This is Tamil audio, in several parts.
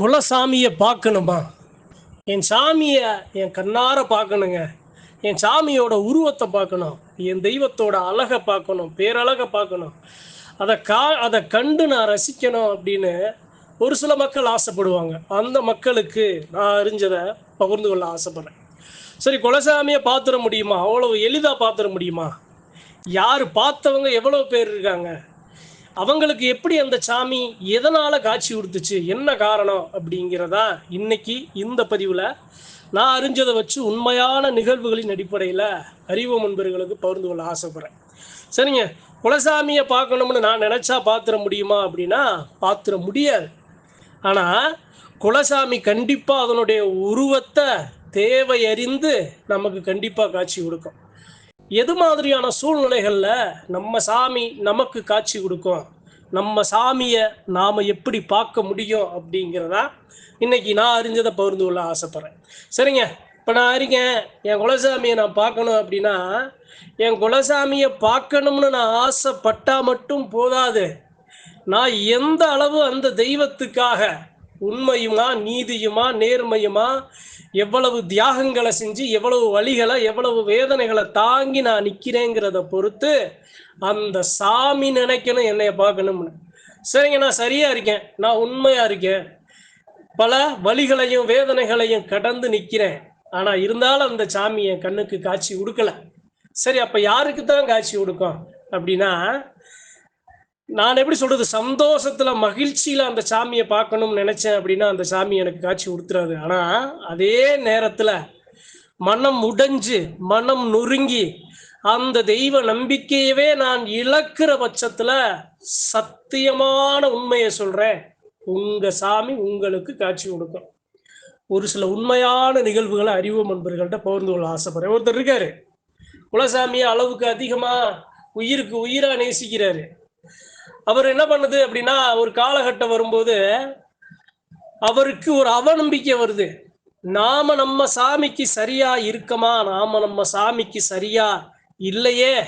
குலசாமியை பார்க்கணுமா? என் சாமியை என் கண்ணார பார்க்கணுங்க. என் சாமியோட உருவத்தை பார்க்கணும். என் தெய்வத்தோட அழகை பார்க்கணும். பேரழகை பார்க்கணும். அதை கா அதை கண்டு நான் ரசிக்கணும் அப்படின்னு ஒரு சில மக்கள் ஆசைப்படுவாங்க. அந்த மக்களுக்கு நான் அறிஞ்சதை பகிர்ந்து கொள்ள ஆசைப்படுறேன். சரி குலசாமியை பார்த்துட முடியுமா? அவ்வளவு எளிதாக பார்த்துட முடியுமா? யார் பார்த்தவங்க எவ்வளோ பேர் இருக்காங்க? அவங்களுக்கு எப்படி அந்த சாமி எதனால காட்சி கொடுத்துச்சு என்ன காரணம்? அப்படிங்கிறதா இன்னைக்கு இந்த பதிவில் நான் அறிஞ்சதை வச்சு உண்மையான நிகழ்வுகளின் அடிப்படையில் அறிவு முன்பர்களுக்கு பகிர்ந்து கொள்ள ஆசைப்படுறேன். சரிங்க. குலசாமியை பார்க்கணும்னு நான் நினச்சா பார்த்துட முடியுமா அப்படின்னா பார்த்துட முடியாது. ஆனால் குலசாமி கண்டிப்பாக அதனுடைய உருவத்தை தேவை அறிந்து நமக்கு கண்டிப்பாக காட்சி கொடுக்கும். எது மாதிரியான சூழ்நிலைகளில் நம்ம சாமி நமக்கு காட்சி கொடுக்கும்? நம்ம சாமியை நாம் எப்படி பார்க்க முடியும் அப்படிங்கிறதா இன்னைக்கு நான் அறிஞ்சதை பகிர்ந்து கொள்ள ஆசைப்பட்றேன். சரிங்க இப்போ நான் அறிக்கேன் என் குலசாமியை நான் பார்க்கணும் அப்படின்னா என் குலசாமியை பார்க்கணும்னு நான் ஆசைப்பட்டால் மட்டும் போதாது. நான் எந்த அளவு அந்த தெய்வத்துக்காக உண்மையுமா நீதியுமா நேர்மையுமா? எவ்வளவு தியாகங்களை செஞ்சு எவ்வளவு வழிகளை எவ்வளவு வேதனைகளை தாங்கி நான் நிற்கிறேங்கிறத பொறுத்து அந்த சாமி நினைக்கணும் என்னைய பார்க்கணும்னு. சரிங்க நான் சரியா இருக்கேன். நான் உண்மையா இருக்கேன். பல வழிகளையும் வேதனைகளையும் கடந்து நிற்கிறேன் ஆனா இருந்தாலும் அந்த சாமி என் கண்ணுக்கு காட்சி கொடுக்கல சரி அப்ப யாருக்கு தான் காட்சி கொடுக்கும் அப்படின்னா நான் எப்படி சொல்றது சந்தோஷத்துல மகிழ்ச்சியில அந்த சாமியை பார்க்கணும்னு நினைச்சேன் அப்படின்னா அந்த சாமி எனக்கு காட்சி கொடுத்துறாது ஆனா அதே நேரத்துல மனம் உடைஞ்சு மனம் நொறுங்கி அந்த தெய்வ நம்பிக்கையவே நான் இழக்கிற பட்சத்துல சத்தியமான உண்மையை சொல்றேன். உங்க சாமி உங்களுக்கு காட்சி கொடுக்கும். ஒரு சில உண்மையான நிகழ்வுகளை அறிவு நண்பர்கள்ட்ட பகிர்ந்து கொள்ள ஆசைப்படுறேன். ஒருத்தர் இருக்காரு. குலசாமியை அளவுக்கு அதிகமா உயிருக்கு உயிரா நேசிக்கிறாரு. அவர் என்ன பண்ணுது அப்படின்னா ஒரு காலகட்டம் வரும்போது அவருக்கு ஒரு அவநம்பிக்கை வருது. நாம நம்ம சாமிக்கு சரியா இருக்கமா? நாம நம்ம சாமிக்கு சரியா இல்லையே?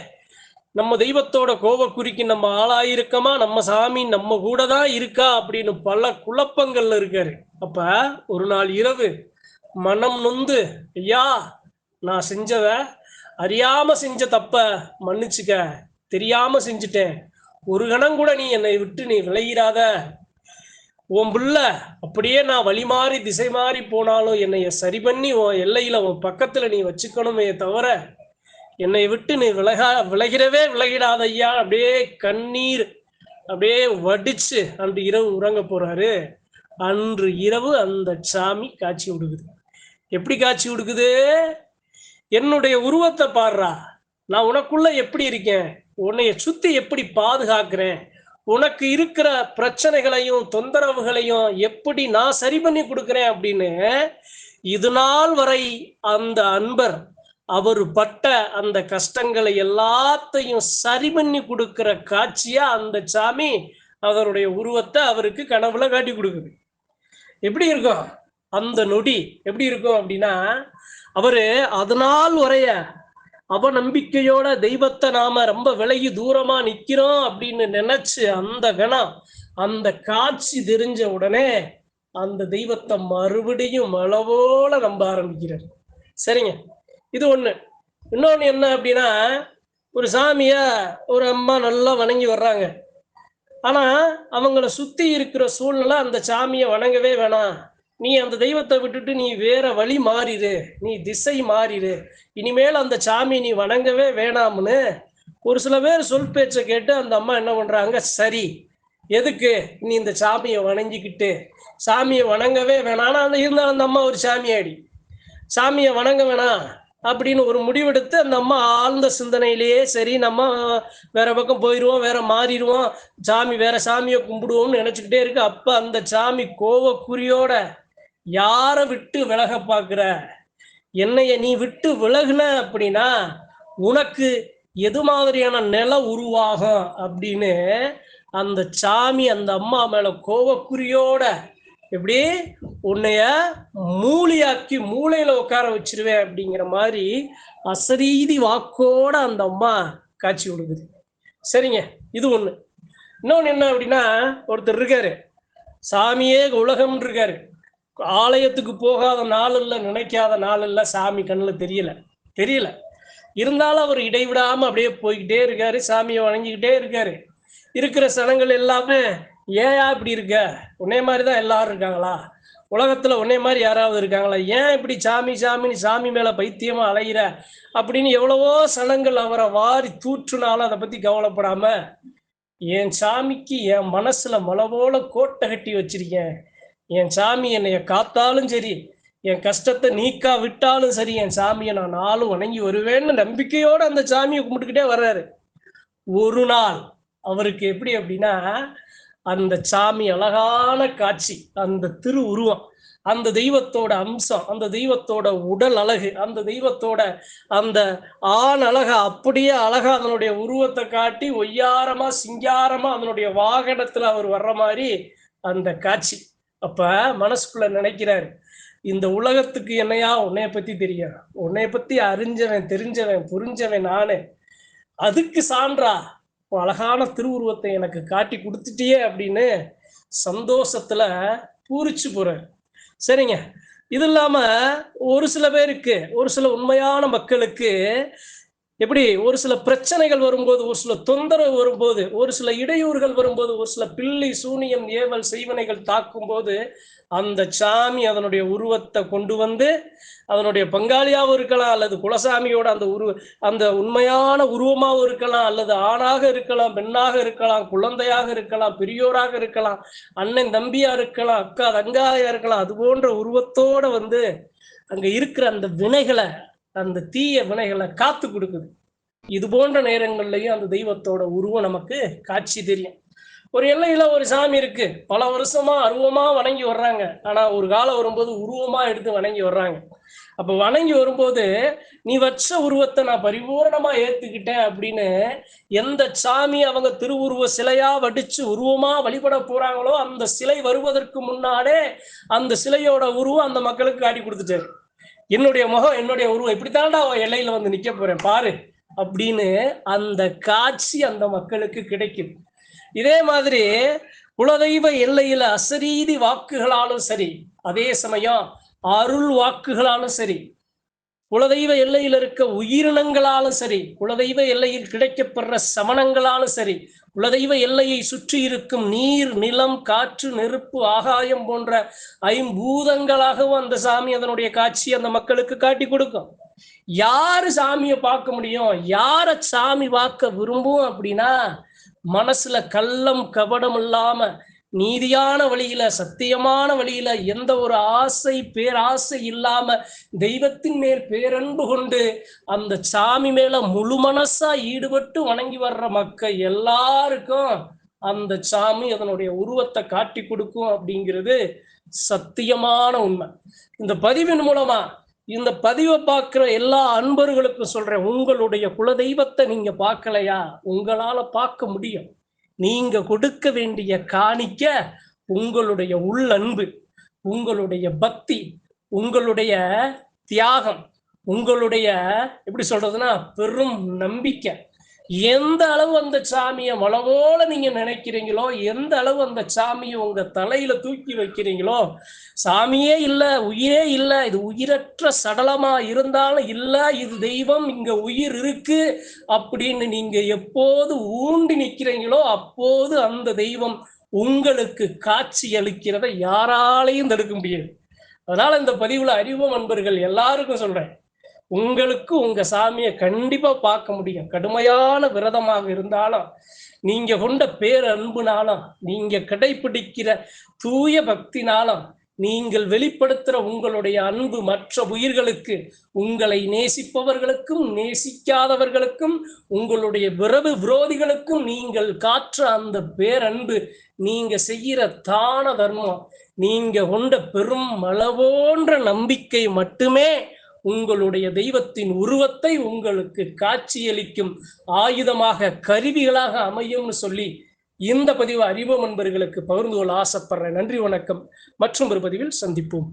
நம்ம தெய்வத்தோட கோபக்குறிக்கு நம்ம ஆளாயிருக்கமா? நம்ம சாமி நம்ம கூட தான் இருக்கா? அப்படின்னு பல குழப்பங்கள்ல இருக்காரு. அப்ப ஒரு நாள் இரவு மனம் நொந்து ஐயா நான் செஞ்சத அறியாம செஞ்ச தப்ப மன்னிச்சுக்க தெரியாம செஞ்சுட்டேன். ஒரு கணம் கூட நீ என்னை விட்டு நீ விளையிறாத உன் புள்ள அப்படியே நான் வழி மாறி திசை மாறி போனாலும் என்னைய சரி பண்ணி உன் எல்லையில உன் பக்கத்துல நீ வச்சுக்கணுமே தவிர என்னை விட்டு நீ விலகா விலகிறவே விலகிடாத ஐயா. அப்படியே கண்ணீர் அப்படியே வடிச்சு அன்று இரவு உறங்க போறாரு. அன்று இரவு அந்த சாமி காட்சி கொடுக்குது எப்படி காட்சி கொடுக்குது என்னுடைய உருவத்தை பாடுறா. நான் உனக்குள்ள எப்படி இருக்கேன்? உன்னைய சுத்தி எப்படி பாதுகாக்கிறேன்? உனக்கு இருக்கிற பிரச்சனைகளையும் தொந்தரவுகளையும் எப்படி நான் சரி பண்ணி கொடுக்குறேன் அப்படின்னு இது நாள் வரை அந்த அன்பர் அவர் பட்ட அந்த கஷ்டங்களை எல்லாத்தையும் சரி பண்ணி கொடுக்கிற காட்சியா அந்த சாமி அவருடைய உருவத்தை அவருக்கு கனவுல காட்டி கொடுக்குது. எப்படி இருக்கும்? அந்த நொடி எப்படி இருக்கும் அப்படின்னா அவரு அதனால் வரைய அவநம்பிக்கையோட தெய்வத்தை நாம ரொம்ப விலகி தூரமா நிக்கிறோம் அப்படின்னு நினைச்சு அந்த கணம் அந்த காட்சி தெரிஞ்ச உடனே அந்த தெய்வத்தை மறுபடியும் அளவோல நம்ப ஆரம்பிக்கிறார். சரிங்க. இது ஒண்ணு. இன்னொன்னு என்ன அப்படின்னா ஒரு சாமிய ஒரு அம்மா நல்லா வணங்கி வர்றாங்க. ஆனா அவங்கள சுத்தி இருக்கிற சூழ்நிலை அந்த சாமியை வணங்கவே வேணாம். நீ அந்த தெய்வத்தை விட்டுட்டு நீ வேற வழி மாறிடு நீ திசை மாறிடு இனிமேல் அந்த சாமி நீ வணங்கவே வேணாம்னு ஒரு சில பேர் சொல் பேச்சை கேட்டு அந்த அம்மா என்ன பண்றாங்க? சரி எதுக்கு? நீ இந்த சாமியை வணங்கிக்கிட்டு சாமியை வணங்கவே வேணாம். அந்த இருந்தாலும் அந்த அம்மா ஒரு சாமியாடி. சாமியை வணங்க வேணாம் அப்படின்னு ஒரு முடிவெடுத்து அந்த அம்மா ஆழ்ந்த சிந்தனையிலேயே சரி நம்ம வேற பக்கம் போயிடுவோம் வேற மாறிடுவோம். சாமி வேற சாமியை கும்பிடுவோம்னு நினச்சிக்கிட்டே இருக்கு. அப்போ அந்த சாமி கோவக்குறியோட யாரை விட்டு விலக பார்க்குற? என்னைய நீ விட்டு விலகுன அப்படின்னா உனக்கு எது மாதிரியான நில உருவாகும் அப்படின்னு அந்த சாமி அந்த அம்மா மேல கோவக்குறியோட எப்படி உன்னைய மூளையாக்கி மூளையில உட்கார வச்சிருவேன் அப்படிங்கிற மாதிரி அசரீதி வாக்கோட அந்த அம்மா காட்சி கொடுக்குது. சரிங்க இது ஒண்ணு. இன்னொன்னு என்ன அப்படின்னா ஒருத்தர் இருக்காரு. சாமியே உலகம் இருக்காரு. ஆலயத்துக்கு போகாத நாள் இல்லை நினைக்காத நாள் இல்லை சாமி கண்ணில் தெரியல. தெரியல. இருந்தாலும் அவர் இடைவிடாம அப்படியே போய்கிட்டே இருக்காரு சாமியை வணங்கிக்கிட்டே இருக்காரு. இருக்கிற சனங்கள் எல்லாமே ஏயா இப்படி இருக்க? உன்னே மாதிரி தான் எல்லாரும் இருக்காங்களா? உலகத்துல உன்னே மாதிரி யாராவது இருக்காங்களா? ஏன் இப்படி சாமி சாமின்னு சாமி மேல பைத்தியமா அலைகிற அப்படின்னு எவ்வளவோ சனங்கள் அவரை வாரி தூற்றுனாலும் அதை பத்தி கவலைப்படாம என் சாமிக்கு என் மனசுல மலவோல கோட்டை கட்டி வச்சிருக்கேன். என் சாமி என்னைய காத்தாலும் சரி என் கஷ்டத்தை நீக்கா விட்டாலும் சரி என் சாமியை நான் நாளும் வணங்கி வருவேன்னு நம்பிக்கையோடு அந்த சாமியை கும்பிட்டுக்கிட்டே வர்றாரு. ஒரு நாள் அவருக்கு எப்படி அப்படின்னா அந்த சாமி அழகான காட்சி அந்த திரு உருவம் அந்த தெய்வத்தோட அம்சம் அந்த தெய்வத்தோட உடல் அழகு அந்த தெய்வத்தோட அந்த ஆண் அழக அப்படியே அழகா அதனுடைய உருவத்தை காட்டி ஒய்யாரமா சிங்காரமா அதனுடைய வாகனத்துல அவர் வர்ற மாதிரி அந்த காட்சி. அப்ப மனசுக்குள்ள நினைக்கிறாரு இந்த உலகத்துக்கு என்னையா உன்னைய பத்தி தெரியும்? உன்னைய பத்தி அறிஞ்சவன் தெரிஞ்சவன் புரிஞ்சவன் நானு. அதுக்கு சான்றா அழகான திருவுருவத்தை எனக்கு காட்டி கொடுத்துட்டியே அப்படின்னு சந்தோஷத்துல பூரிச்சு போறாரு. சரிங்க. இது இல்லாம ஒரு சில பேருக்கு ஒரு சில உண்மையான மக்களுக்கு எப்படி ஒரு சில பிரச்சனைகள் வரும்போது ஒரு சில தொந்தரவு வரும்போது ஒரு சில இடையூறுகள் வரும்போது ஒரு சில பில்லி சூனியம் ஏவல் செய்வனைகள் தாக்கும் போது அந்த சாமி அதனுடைய உருவத்தை கொண்டு வந்து அதனுடைய பங்காளியாகவும் இருக்கலாம் அல்லது குலசாமியோட அந்த உருவ அந்த உண்மையான உருவமாகவும் இருக்கலாம் அல்லது ஆணாக இருக்கலாம் பெண்ணாக இருக்கலாம் குழந்தையாக இருக்கலாம் பெரியோராக இருக்கலாம் அண்ணன் தம்பியா இருக்கலாம் அக்கா தங்காயா இருக்கலாம் அது போன்ற உருவத்தோட வந்து அங்க இருக்கிற அந்த வினைகளை அந்த தீய வினைகளை காத்து கொடுக்குது. இது போன்ற நேரங்கள்லயும் அந்த தெய்வத்தோட உருவம் நமக்கு காட்சி தெரியும். ஒரு எல்லையில ஒரு சாமி இருக்கு. பல வருஷமா அருவமா வணங்கி வர்றாங்க. ஆனா ஒரு காலம் வரும்போது உருவமா எடுத்து வணங்கி வர்றாங்க. அப்ப வணங்கி வரும்போது நீ வச்ச உருவத்தை நான் பரிபூர்ணமா ஏத்துக்கிட்டேன் அப்படின்னு எந்த சாமி அவங்க திருவுருவ சிலையா வடிச்சு உருவமா வழிபட போறாங்களோ அந்த சிலை வருவதற்கு முன்னாடே அந்த சிலையோட உருவம் அந்த மக்களுக்கு காட்டி கொடுத்துட்டாரு. என்னுடைய முகம் என்னுடைய உருவம். இப்படித்தான்டா எல்லையில வந்து நிக்க போறேன். பாரு. அப்படின்னு அந்த காட்சி அந்த மக்களுக்கு கிடைக்கும். இதே மாதிரி குலதெய்வ எல்லையில அசரீதி வாக்குகளாலும் சரி அதே சமயம் அருள் வாக்குகளாலும் சரி குலதெய்வ எல்லையில் இருக்க உயிரினங்களாலும் சரி குலதெய்வ எல்லையில் கிடைக்கப்படுற சமணங்களாலும் சரி குலதெய்வ எல்லையை சுற்றி இருக்கும் நீர் நிலம் காற்று நெருப்பு ஆகாயம் போன்ற ஐம்பூதங்களாகவும் அந்த சாமி அதனுடைய காட்சி அந்த மக்களுக்கு காட்டி கொடுக்கும். யாரு சாமியை பார்க்க முடியும்? யார சாமி பார்க்க விரும்பும் அப்படின்னா மனசுல கள்ளம் கபடம் இல்லாம நீதியான வழியில சத்தியமான வழியில எந்த ஒரு ஆசை பேராசை இல்லாம தெய்வத்தின் மேல் பேரன்பு கொண்டு அந்த சாமி மேல முழு மனசா ஈடுபட்டு வணங்கி வர்ற மக்கள் எல்லாருக்கும் அந்த சாமி அதனுடைய உருவத்தை காட்டி கொடுக்கும் அப்படிங்கிறது சத்தியமான உண்மை. இந்த பதிவின் மூலமா இந்த பதிவை பார்க்குற எல்லா அன்பர்களுக்கும் சொல்றேன் உங்களுடைய குலதெய்வத்தை நீங்க பார்க்கலையா? உங்களால பார்க்க முடியும். நீங்க கொடுக்க வேண்டிய காணிக்க உங்களுடைய உள்ளன்பு உங்களுடைய பக்தி உங்களுடைய தியாகம் உங்களுடைய எப்படி சொல்றதுன்னா பெரும் நம்பிக்கை. எந்த அளவு அந்த சாமியை மலவோல நீங்க நினைக்கிறீங்களோ எந்த அளவு அந்த சாமியை உங்க தலையில தூக்கி வைக்கிறீங்களோ சாமியே இல்ல உயிரே இல்ல இது உயிரற்ற சடலமா இருந்தாலும் இல்ல இது தெய்வம் இங்க உயிர் இருக்கு அப்படின்னு நீங்க எப்போது ஊண்டி நிக்கிறீங்களோ அப்போது அந்த தெய்வம் உங்களுக்கு காட்சி அளிக்கிறத யாராலையும் தடுக்க முடியாது. அதனால இந்த பதிவுல அறிவு அன்பர்கள் எல்லாருக்கும் சொல்றேன். உங்களுக்கு உங்க சாமியை கண்டிப்பா பார்க்க முடியும். கடுமையான விரதமாக இருந்தாலும் நீங்க கொண்ட பேரன்புனாலும் நீங்க கடைபிடிக்கிற தூய பக்தினாலும் நீங்கள் வெளிப்படுத்துற உங்களுடைய அன்பு மற்ற உயிர்களுக்கு உங்களை நேசிப்பவர்களுக்கும் நேசிக்காதவர்களுக்கும் உங்களுடைய விரவு விரோதிகளுக்கும் நீங்கள் காற்ற அந்த பேரன்பு நீங்க செய்கிற தான தர்மம் நீங்க கொண்ட பெரும் மளவோன்ற நம்பிக்கை மட்டுமே உங்களுடைய தெய்வத்தின் உருவத்தை உங்களுக்கு காட்சியளிக்கும் ஆயுதமாக கருவிகளாக அமையும்னு சொல்லி இந்த பதிவு அறிவு நண்பர்களுக்கு பகிர்ந்து கொள்ள ஆசைப்படுறேன். நன்றி வணக்கம். மற்றும் ஒரு பதிவில் சந்திப்போம்.